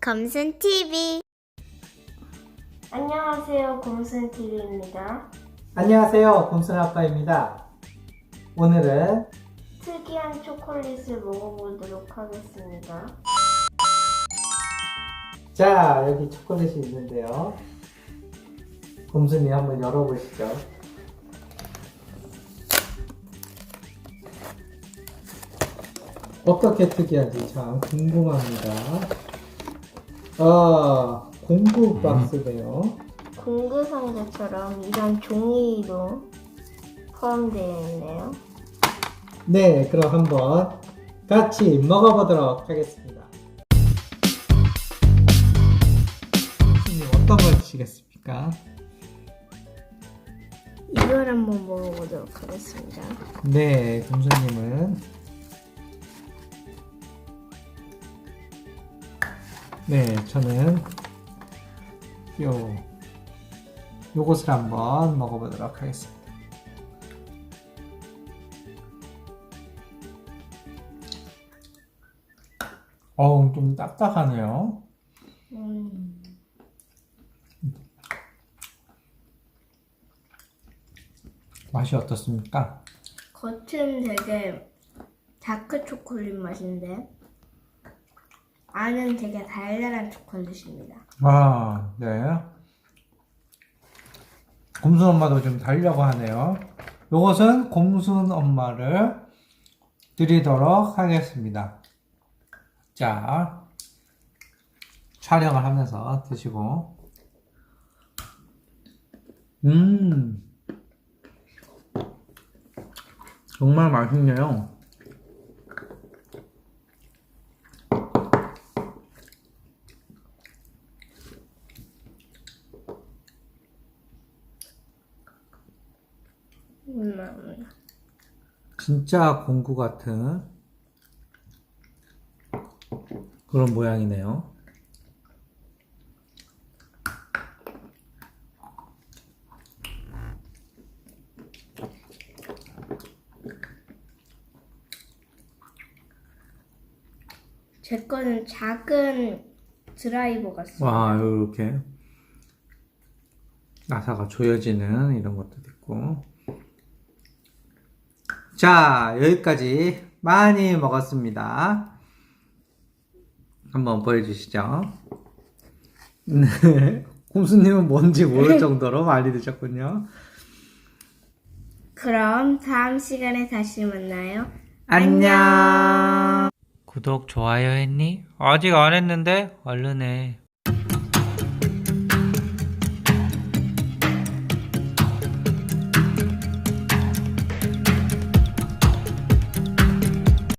검순 TV. 안녕하세요, 곰순 TV입니다. 안녕하세요. 곰순 아빠입니다. 오늘은 특이한 초콜릿을 먹어보도록 하겠습니다. 자 여기 초콜릿이 있는데요. 곰순이 한번 열어보시죠. 어떻게 특이한지 참 궁금합니다. 아 공구 박스네요. 공구 상자처럼 이런 종이도 포함되어 있네요. 네, 그럼 한번 같이 먹어보도록 하겠습니다. 곰순이 어떤 걸 드시겠습니까? 이걸 한번 먹어보도록 하겠습니다. 네, 곰수님은 네, 저는 요 요것을 한번 먹어보도록 하겠습니다. 어우, 좀 딱딱하네요. 음, 맛이 어떻습니까? 겉은 되게 다크 초콜릿 맛인데 안은 되게 달달한 초콜릿입니다. 아, 네. 곰순 엄마도 좀 달려고 하네요. 요것은 곰순 엄마를 드리도록 하겠습니다. 자, 촬영을 하면서 드시고. 음, 정말 맛있네요. 음, 진짜 공구 같은 그런 모양이네요. 제 거는 작은 드라이버 같습니다. 와, 이렇게 나사가 조여지는 이런 것도 있고. 자, 여기까지 많이 먹었습니다. 한번 보여주시죠. 네. 곰수님은 뭔지 모를 정도로 많이 드셨군요. 그럼 다음 시간에 다시 만나요. 안녕. 구독, 좋아요 했니? 아직 안 했는데 얼른 해.